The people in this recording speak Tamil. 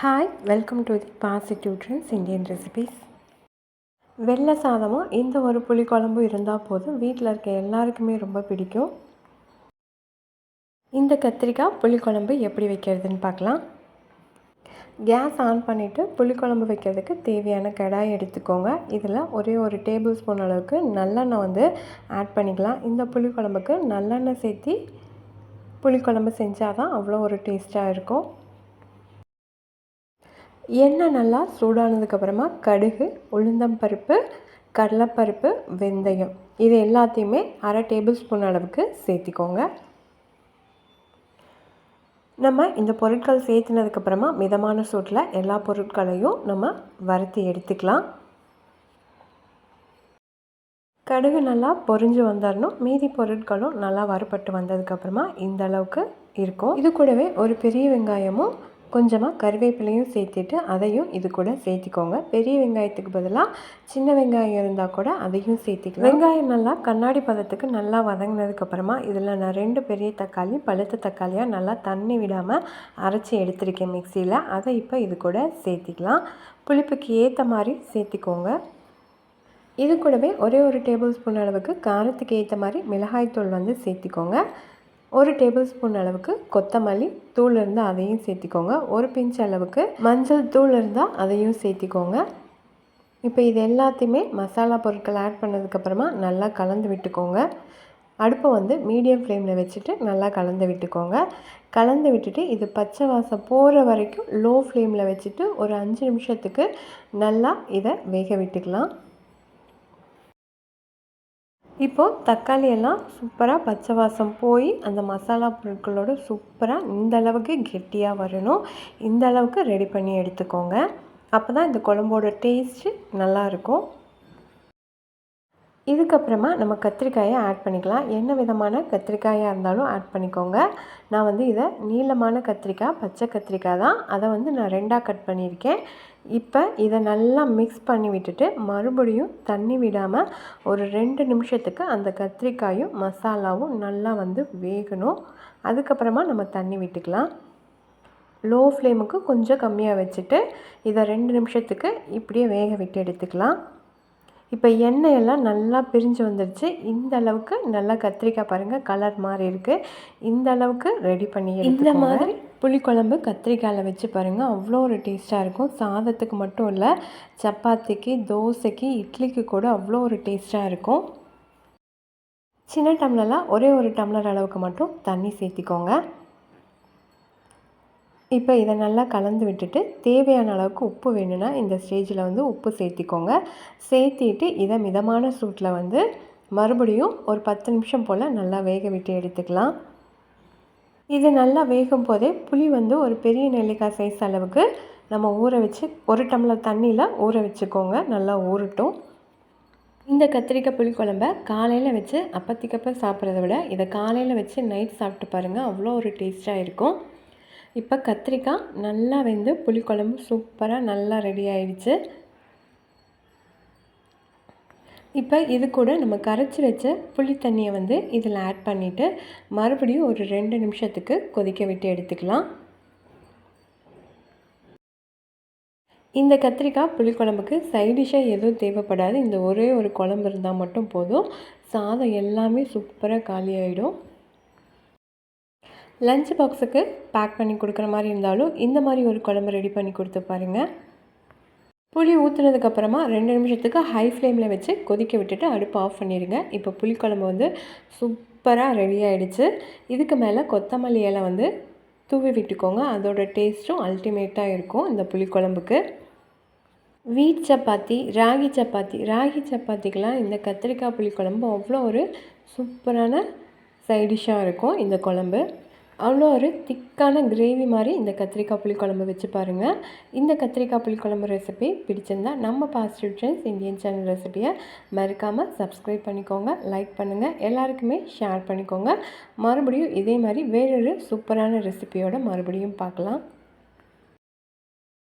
Hi welcome to the positive trends Indian recipes வெள்ளை சாதமும் இந்த ஒரு புளிக்குழம்பும் இருந்தால் போதும். வீட்டில் இருக்க எல்லாருக்குமே ரொம்ப பிடிக்கும். இந்த கத்திரிக்காய் புளிக்குழம்பு எப்படி வைக்கிறதுன்னு பார்க்கலாம். கேஸ் ஆன் பண்ணிவிட்டு புளிக்குழம்பு வைக்கிறதுக்கு தேவையான கடாய் எடுத்துக்கோங்க. இதில் ஒரே ஒரு டேபிள் ஸ்பூன் அளவுக்கு நல்லெண்ணெய் வந்து ஆட் பண்ணிக்கலாம். இந்த புளிக்குழம்புக்கு நல்லெண்ணெய் சேர்த்தி புளிக்குழம்பு செஞ்சால் தான் அவ்வளோ ஒரு டேஸ்ட்டாக இருக்கும். எண்ணெய் நல்லா சூடானதுக்கப்புறமா கடுகு உளுந்தம்பருப்பு கடலைப்பருப்பு வெந்தயம். இது எல்லாத்தையுமே அரை டேபிள் ஸ்பூன் அளவுக்கு சேர்த்திக்கோங்க. நம்ம இந்த பொருட்கள் சேர்த்துனதுக்கப்புறமா மிதமான சூட்டில் எல்லா பொருட்களையும் நம்ம வறுத்து எடுத்துக்கலாம். கடுகு நல்லா பொறிஞ்சு வந்துடணும் மீதி பொருட்களும் நல்லா வறுபட்டு வந்ததுக்கப்புறமா இந்த அளவுக்கு இருக்கும். இது கூடவே ஒரு பெரிய வெங்காயமும் கொஞ்சமாக கருவேப்பிலையும் சேர்த்துட்டு அதையும் இது கூட சேர்த்திக்கோங்க. பெரிய வெங்காயத்துக்கு பதிலாக சின்ன வெங்காயம் இருந்தால் கூட அதையும் சேர்த்திக்கலாம். வெங்காயம் நல்லா கண்ணாடி பதத்துக்கு நல்லா வதங்கினதுக்கப்புறமா இதில் நான் ரெண்டு பெரிய தக்காளி பழுத்த தக்காளியாக நல்லா தண்ணி விடாமல் அரைச்சி எடுத்திருக்கேன் மிக்சியில். அதை இப்போ இது கூட சேர்த்திக்கலாம். புளிப்புக்கு ஏற்ற மாதிரி சேர்த்திக்கோங்க. இது கூடவே ஒரே ஒரு டேபிள் ஸ்பூன் அளவுக்கு காரத்துக்கு ஏற்ற மாதிரி மிளகாய்த்தூள் வந்து சேர்த்திக்கோங்க. ஒரு டேபிள் ஸ்பூன் அளவுக்கு கொத்தமல்லி தூள் இருந்தால் அதையும் சேர்த்திக்கோங்க. ஒரு பிஞ்ச் அளவுக்கு மஞ்சள் தூள் இருந்தால் அதையும் சேர்த்திக்கோங்க. இப்போ இது எல்லாத்தையுமே மசாலா பொருட்கள் ஆட் பண்ணதுக்கப்புறமா நல்லா கலந்து விட்டுக்கோங்க. அடுப்பை வந்து மீடியம் ஃப்ளேமில் வச்சுட்டு நல்லா கலந்து விட்டுக்கோங்க. கலந்து விட்டுட்டு இது பச்சை வாசம் போகிற வரைக்கும் லோ ஃப்ளேமில் வச்சுட்டு ஒரு அஞ்சு நிமிஷத்துக்கு நல்லா இதை வேக விட்டுக்கலாம். இப்போது தக்காளி எல்லாம் சூப்பராக பச்சை வாசம் போய் அந்த மசாலா பொருட்களோடு சூப்பராக இந்த அளவுக்கு கெட்டியாக வரணும். இந்த அளவுக்கு ரெடி பண்ணி எடுத்துக்கோங்க. அப்போ தான் இந்த குழம்போட டேஸ்ட்டு நல்லாயிருக்கும் இதுக்கப்புறமா நம்ம கத்திரிக்காயை ஆட் பண்ணிக்கலாம். என்ன விதமான கத்திரிக்காயாக இருந்தாலும் ஆட் பண்ணிக்கோங்க. நான் வந்து இதை நீளமான கத்திரிக்காய் பச்சை கத்திரிக்காய் தான். அதை வந்து நான் ரெண்டாக கட் பண்ணியிருக்கேன். இப்போ இதை நல்லா மிக்ஸ் பண்ணி விட்டுட்டு மறுபடியும் தண்ணி விடாமல் ஒரு ரெண்டு நிமிஷத்துக்கு அந்த கத்திரிக்காயும் மசாலாவும் நல்லா வந்து வேகணும். அதுக்கப்புறமா நம்ம தண்ணி விட்டுக்கலாம். லோ ஃப்ளேமுக்கு கொஞ்சம் கம்மியாக வச்சுட்டு இதை ரெண்டு நிமிஷத்துக்கு இப்படியே வேக விட்டு எடுத்துக்கலாம். இப்போ எண்ணெயெல்லாம் நல்லா பிரிஞ்சு வந்துடுச்சு இந்த அளவுக்கு நல்லா கத்திரிக்காய் பாருங்கள் கலர் மாதிரி இருக்குது இந்த அளவுக்கு ரெடி பண்ணி இந்த மாதிரி புளிக்குழம்பு கத்திரிக்காயில் வச்சு பாருங்கள் அவ்வளோ ஒரு டேஸ்ட்டாக இருக்கும். சாதத்துக்கு மட்டும் இல்லை சப்பாத்திக்கு தோசைக்கு இட்லிக்கு கூட அவ்வளோ ஒரு டேஸ்ட்டாக இருக்கும். சின்ன டம்ளரில் ஒரே ஒரு டம்ளர் அளவுக்கு மட்டும் தண்ணி சேர்த்திக்கோங்க. இப்போ இதை நல்லா கலந்து விட்டுட்டு தேவையான அளவுக்கு உப்பு வேணும்னா இந்த ஸ்டேஜில் வந்து உப்பு சேர்த்திக்கோங்க. சேர்த்திட்டு இதை மிதமான சூட்டில் வந்து மறுபடியும் ஒரு பத்து நிமிஷம் போல் நல்லா வேக விட்டு எடுத்துக்கலாம். இது நல்லா வேகும் போதே புளி வந்து ஒரு பெரிய நெல்லிக்காய் சைஸ் அளவுக்கு நம்ம ஊற வச்சு ஒரு டம்ளர் தண்ணியில் ஊற வச்சுக்கோங்க. நல்லா ஊறட்டும். இந்த கத்திரிக்காய் புளி குழம்ப காலையில் வச்சு அப்பத்திக்கப்போ சாப்பிட்றத விட இதை காலையில் வச்சு நைட் சாப்பிட்டு பாருங்கள் அவ்வளோ ஒரு டேஸ்ட்டாக இருக்கும். இப்போ கத்திரிக்காய் நல்லா வெந்து புளிக்குழம்பு சூப்பராக நல்லா ரெடி ஆயிடுச்சு. இப்போ இது கூட நம்ம கரைச்சி வச்ச புளி தண்ணியை வந்து இதில் ஆட் பண்ணிவிட்டு மறுபடியும் ஒரு ரெண்டு நிமிஷத்துக்கு கொதிக்க விட்டு எடுத்துக்கலாம். இந்த கத்திரிக்காய் புளிக்குழம்புக்கு சைடிஷாக எதுவும் தேவைப்படாது. இந்த ஒரே ஒரு குழம்பு இருந்தால் மட்டும் போதும். சாதம் எல்லாமே சூப்பராக காலி ஆகிடும் லஞ்ச் பாக்ஸுக்கு பேக் பண்ணி கொடுக்குற மாதிரி இருந்தாலும் இந்த மாதிரி ஒரு குழம்பு ரெடி பண்ணி கொடுத்து பாருங்கள் புளி ஊற்றுனதுக்கப்புறமா ரெண்டு நிமிஷத்துக்கு ஹை ஃப்ளேமில் வச்சு கொதிக்க விட்டுட்டு அடுப்பு ஆஃப் பண்ணிடுங்க. இப்போ புளிக்குழம்பு வந்து சூப்பராக ரெடி ஆகிடுச்சு இதுக்கு மேலே கொத்தமல்லி இலை வந்து தூவி விட்டுக்கோங்க. அதோட டேஸ்ட்டும் அல்டிமேட்டாக இருக்கும் இந்த புளிக்குழம்புக்கு வீட் சப்பாத்தி ராகி சப்பாத்தி ராகி சப்பாத்திக்கெலாம் இந்த கத்திரிக்காய் புளிக்குழம்பு அவ்வளோ ஒரு சூப்பரான சைடிஷ்ஷாக இருக்கும் இந்த குழம்பு. அவ்வளோ ஒரு திக்கான கிரேவி மாதிரி இந்த கத்திரிக்காய் புளிக்குழம்பு வச்சு பாருங்கள் இந்த கத்திரிக்காய் புளிக்குழம்பு ரெசிபி பிடிச்சிருந்தா நம்ம பாசிட்டிவ் ட்ரெண்ட்ஸ் இந்தியன் சேனல் ரெசிபியை மறக்காமல் சப்ஸ்கிரைப் பண்ணிக்கோங்க லைக் பண்ணுங்கள் எல்லாருக்குமே ஷேர் பண்ணிக்கோங்க. மறுபடியும் இதே மாதிரி வேறொரு சூப்பரான ரெசிபியோட மறுபடியும் பார்க்கலாம்.